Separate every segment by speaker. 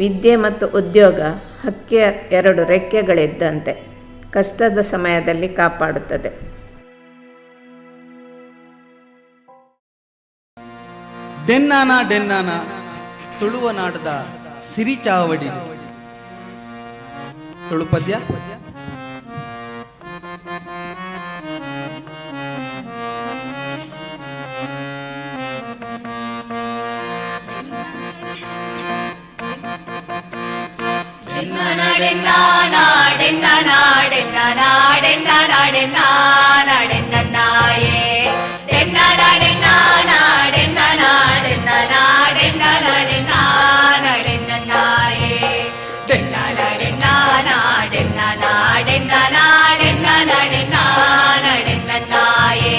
Speaker 1: ವಿದ್ಯೆ ಮತ್ತು ಉದ್ಯೋಗ ಹಕ್ಕಿಯ ಎರಡು ರೆಕ್ಕೆಗಳಿದ್ದಂತೆ ಕಷ್ಟದ ಸಮಯದಲ್ಲಿ ಕಾಪಾಡುತ್ತದೆ.
Speaker 2: ಡೆನ್ನಾನ ಡೆನ್ನಾನ
Speaker 3: நாடென்ன நாடென்ன நாடென்ன நாடென்ன நாடென்ன நாடென்ன நாயே தென்ன நாடென்ன நாடென்ன நாடென்ன நாடென்ன நாடென்ன நாடென்ன நாயே தென்ன நாடென்ன நாடென்ன நாடென்ன நாடென்ன நாடென்ன நாடென்ன நாயே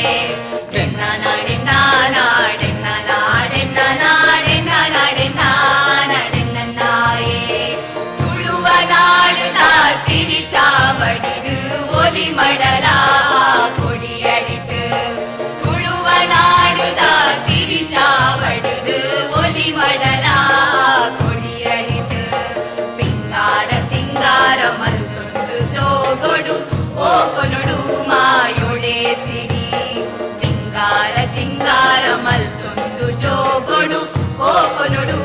Speaker 3: சாவடிடு ஒலி மடலா கொடியடித்து. துழுவ நாடுதா சிரி சாவடிடு ஒலி மடலா கொடியடித்து. சிங்கார சிங்கார மல்லுண்டு ஜோகொடு ஓ கொனுடு மாயுడే సిరి సింగార సింగార మల్తుండు జోగొడు ఓ కొనుడు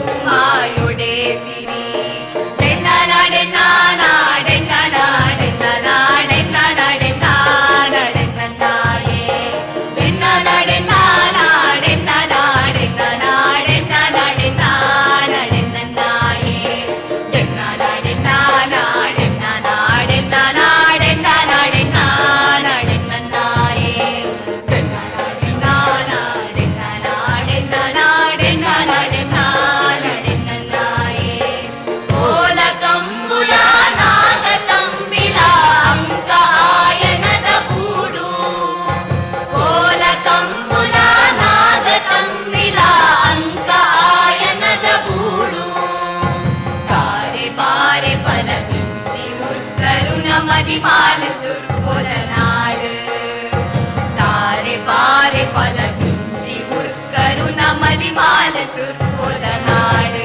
Speaker 3: மதிபால சொற்பொத நாடு. சாரே பாரே பல சுஞ்சி உற்கருண மதிபால சொற்பொத நாடு.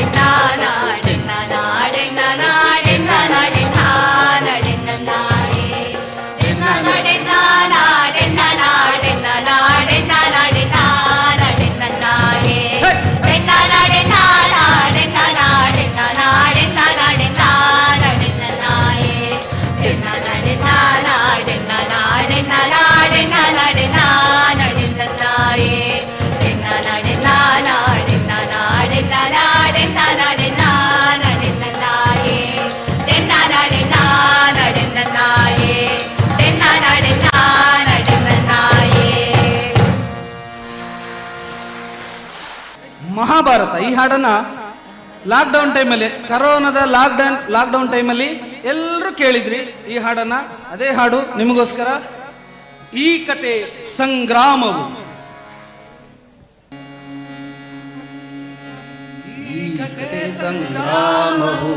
Speaker 2: ಮಹಾಭಾರತ ಈ ಹಾಡನ್ನ ಲಾಕ್ಡೌನ್ ಟೈಮಲ್ಲಿ ಕರೋನಾದ ಲಾಕ್ಡೌನ್ ಲಾಕ್ಡೌನ್ ಟೈಮಲ್ಲಿ ಎಲ್ಲರೂ ಕೇಳಿದ್ರಿ ಈ ಹಾಡನ್ನ. ಅದೇ ಹಾಡು ನಿಮಗೋಸ್ಕರ. ಈ ಕತೆ ಸಂಗ್ರಾಮವು. ಈ ಕತೆ ಸಂಗ್ರಾಮವು.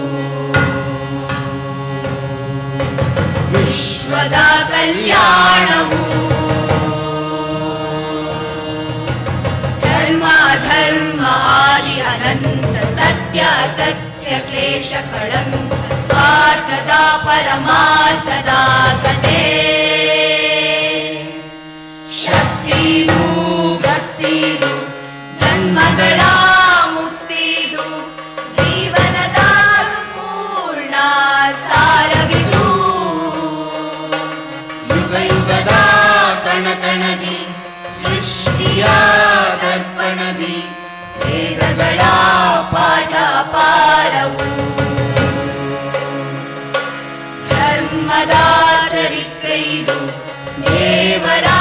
Speaker 3: ವಿಶ್ವದ ಕಲ್ಯಾಣವು.
Speaker 2: त्या सत्यक्लेश कलङ्क स्वार्थता परमा तदा कथे शक्तिरु भक्तिरुमगा मुक्तिरु पूर्णा सारविदु। युगु
Speaker 3: कणकणदि सृष्टिया कर्पणदि धर्मदा चरित्रयु देवरा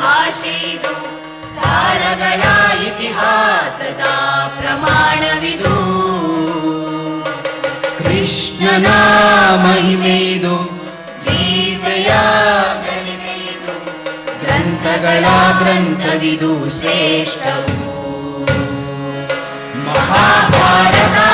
Speaker 3: भाषेदु तारगणा इतिहासदा
Speaker 2: प्रमाणविदु। कृष्णना महिमे गीतया महि ग्रन्थगला ग्रन्थविदु महा I
Speaker 3: whatever.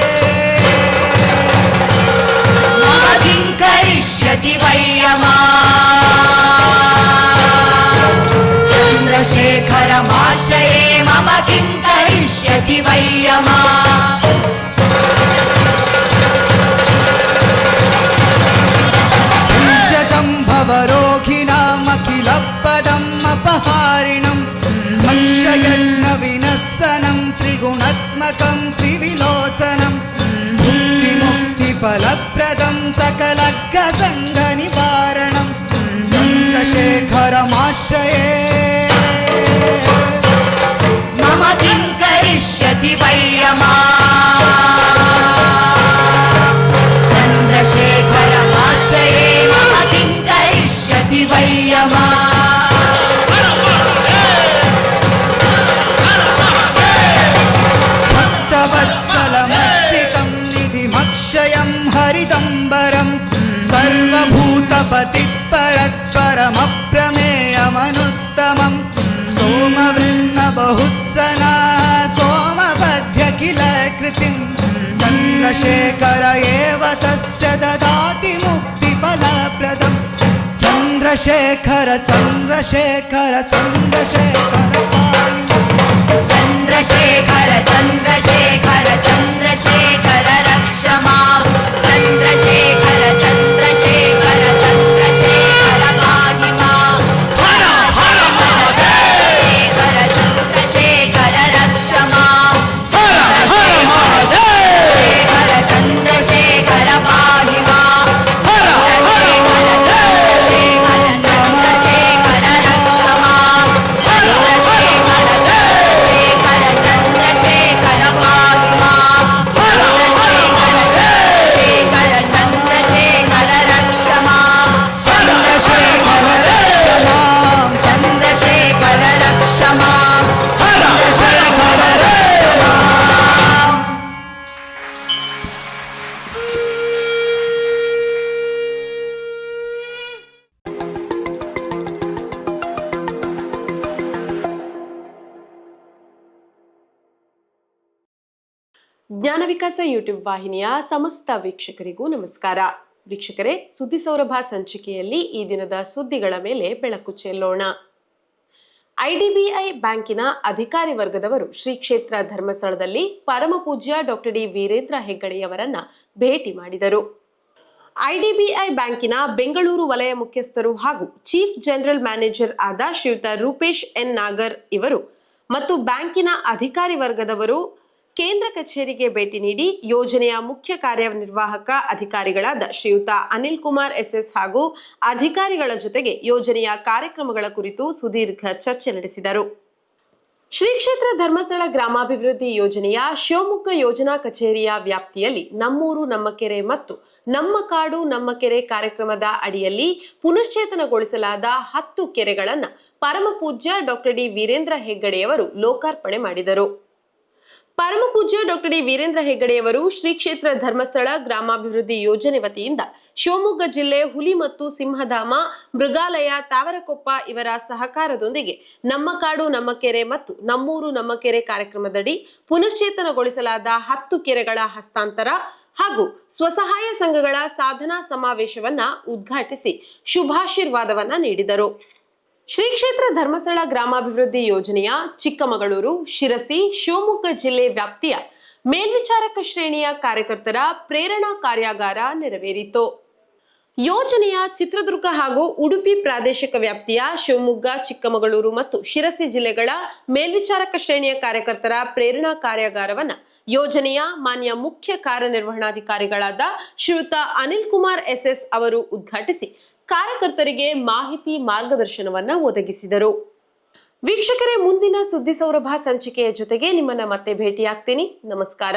Speaker 3: వెలిగితివయ్యమా చంద్రశేఖరమాశ్రయే మమ కిం కరిష్యతి వయ్యమా సంఘనివారణం చంద్రశేఖరమాశ్రయే.
Speaker 2: మమ కిం కరిష్యతి सर्वभूतपतिपरत्परमप्रमेयमनुत्तमं सोमवृन्नबहुत्सना सोमबध्य किल कृतिं चन्द्रशेखर एव तस्य ददाति मुक्तिफलप्रदम् चन्द्रशेखर चन्द्रशेखर चन्द्रशेखर पाहि
Speaker 3: चन्द्रशेखर चन्द्रशेखर
Speaker 4: ಜ್ಞಾನ ವಿಕಾಸ ಯೂಟ್ಯೂಬ್ ವಾಹಿನಿಯ ಸಮಸ್ತ ವೀಕ್ಷಕರಿಗೂ ನಮಸ್ಕಾರ. ವೀಕ್ಷಕರೇ, ಸುದ್ದಿ ಸೌರಭ ಸಂಚಿಕೆಯಲ್ಲಿ ಈ ದಿನದ ಸುದ್ದಿಗಳ ಮೇಲೆ ಬೆಳಕು ಚೆಲ್ಲೋಣ. ಐಡಿಬಿಐ ಬ್ಯಾಂಕಿನ ಅಧಿಕಾರಿ ವರ್ಗದವರು ಶ್ರೀ ಕ್ಷೇತ್ರ ಧರ್ಮಸ್ಥಳದಲ್ಲಿ ಪರಮಪೂಜ್ಯ ಡಾಕ್ಟರ್ ಡಿ ವೀರೇಂದ್ರ ಹೆಗ್ಗಡೆಯವರನ್ನ ಭೇಟಿ ಮಾಡಿದರು. ಐಡಿಬಿಐ ಬ್ಯಾಂಕಿನ ಬೆಂಗಳೂರು ವಲಯ ಮುಖ್ಯಸ್ಥರು ಹಾಗೂ ಚೀಫ್ ಜನರಲ್ ಮ್ಯಾನೇಜರ್ ಆದ ಶ್ರೀಯುತ ರೂಪೇಶ್ ಎನ್ ನಾಗರ್ ಇವರು ಮತ್ತು ಬ್ಯಾಂಕಿನ ಅಧಿಕಾರಿ ವರ್ಗದವರು ಕೇಂದ್ರ ಕಚೇರಿಗೆ ಭೇಟಿ ನೀಡಿ ಯೋಜನೆಯ ಮುಖ್ಯ ಕಾರ್ಯನಿರ್ವಾಹಕ ಅಧಿಕಾರಿಗಳಾದ ಶ್ರೀಯುತ ಅನಿಲ್ ಕುಮಾರ್ ಎಸ್ಎಸ್ ಹಾಗೂ ಅಧಿಕಾರಿಗಳ ಜೊತೆಗೆ ಯೋಜನೆಯ ಕಾರ್ಯಕ್ರಮಗಳ ಕುರಿತು ಸುದೀರ್ಘ ಚರ್ಚೆ ನಡೆಸಿದರು. ಶ್ರೀ ಕ್ಷೇತ್ರ ಧರ್ಮಸ್ಥಳ ಗ್ರಾಮಾಭಿವೃದ್ಧಿ ಯೋಜನೆಯ ಶಿವಮೊಗ್ಗ ಯೋಜನಾ ಕಚೇರಿಯ ವ್ಯಾಪ್ತಿಯಲ್ಲಿ ನಮ್ಮೂರು, ನಮ್ಮ ಕೆರೆ ಮತ್ತು ನಮ್ಮ ಕಾಡು, ನಮ್ಮ ಕೆರೆ ಕಾರ್ಯಕ್ರಮದ ಅಡಿಯಲ್ಲಿ ಪುನಶ್ಚೇತನಗೊಳಿಸಲಾದ ಹತ್ತು ಕೆರೆಗಳನ್ನು ಪರಮಪೂಜ್ಯ ಡಾಕ್ಟರ್ ಡಿ ವೀರೇಂದ್ರ ಹೆಗ್ಗಡೆಯವರು ಲೋಕಾರ್ಪಣೆ ಮಾಡಿದರು. ಪರಮಪೂಜ್ಯ ಡಾಕ್ಟರ್ ಡಿ ವೀರೇಂದ್ರ ಹೆಗ್ಗಡೆಯವರು ಶ್ರೀ ಕ್ಷೇತ್ರ ಧರ್ಮಸ್ಥಳ ಗ್ರಾಮಾಭಿವೃದ್ಧಿ ಯೋಜನೆ ವತಿಯಿಂದ ಶಿವಮೊಗ್ಗ ಜಿಲ್ಲೆ ಹುಲಿ ಮತ್ತು ಸಿಂಹಧಾಮ, ಮೃಗಾಲಯ, ತಾವರಕೊಪ್ಪ ಇವರ ಸಹಕಾರದೊಂದಿಗೆ ನಮ್ಮ ಕಾಡು, ನಮ್ಮ ಕೆರೆ ಮತ್ತು ನಮ್ಮೂರು, ನಮ್ಮ ಕೆರೆ ಕಾರ್ಯಕ್ರಮದಡಿ ಪುನಶ್ಚೇತನಗೊಳಿಸಲಾದ ಹತ್ತು ಕೆರೆಗಳ ಹಸ್ತಾಂತರ ಹಾಗೂ ಸ್ವಸಹಾಯ ಸಂಘಗಳ ಸಾಧನಾ ಸಮಾವೇಶವನ್ನ ಉದ್ಘಾಟಿಸಿ ಶುಭಾಶೀರ್ವಾದವನ್ನ ನೀಡಿದರು. ಶ್ರೀ ಕ್ಷೇತ್ರ ಧರ್ಮಸ್ಥಳ ಗ್ರಾಮಾಭಿವೃದ್ಧಿ ಯೋಜನೆಯ ಚಿಕ್ಕಮಗಳೂರು, ಶಿರಸಿ, ಶಿವಮೊಗ್ಗ ಜಿಲ್ಲೆ ವ್ಯಾಪ್ತಿಯ ಮೇಲ್ವಿಚಾರಕ ಶ್ರೇಣಿಯ ಕಾರ್ಯಕರ್ತರ ಪ್ರೇರಣಾ ಕಾರ್ಯಾಗಾರ ನೆರವೇರಿತು. ಯೋಜನೆಯ ಚಿತ್ರದುರ್ಗ ಹಾಗೂ ಉಡುಪಿ ಪ್ರಾದೇಶಿಕ ವ್ಯಾಪ್ತಿಯ ಶಿವಮೊಗ್ಗ, ಚಿಕ್ಕಮಗಳೂರು ಮತ್ತು ಶಿರಸಿ ಜಿಲ್ಲೆಗಳ ಮೇಲ್ವಿಚಾರಕ ಶ್ರೇಣಿಯ ಕಾರ್ಯಕರ್ತರ ಪ್ರೇರಣಾ ಕಾರ್ಯಾಗಾರವನ್ನು ಯೋಜನೆಯ ಮಾನ್ಯ ಮುಖ್ಯ ಕಾರ್ಯನಿರ್ವಹಣಾಧಿಕಾರಿಗಳಾದ ಶ್ರೀಯುತ ಅನಿಲ್ ಕುಮಾರ್ ಎಸ್ಎಸ್ ಅವರು ಉದ್ಘಾಟಿಸಿ ಕಾರ್ಯಕರ್ತರಿಗೆ ಮಾಹಿತಿ ಮಾರ್ಗದರ್ಶನವನ್ನ ಒದಗಿಸಿದರು. ವೀಕ್ಷಕರೇ ಮುಂದಿನ ಸುದ್ದಿ ಸೌರಭ ಸಂಚಿಕೆಯ ಜೊತೆಗೆ ನಿಮ್ಮನ್ನ ಮತ್ತೆ ಭೇಟಿಯಾಗ್ತೀನಿ. ನಮಸ್ಕಾರ.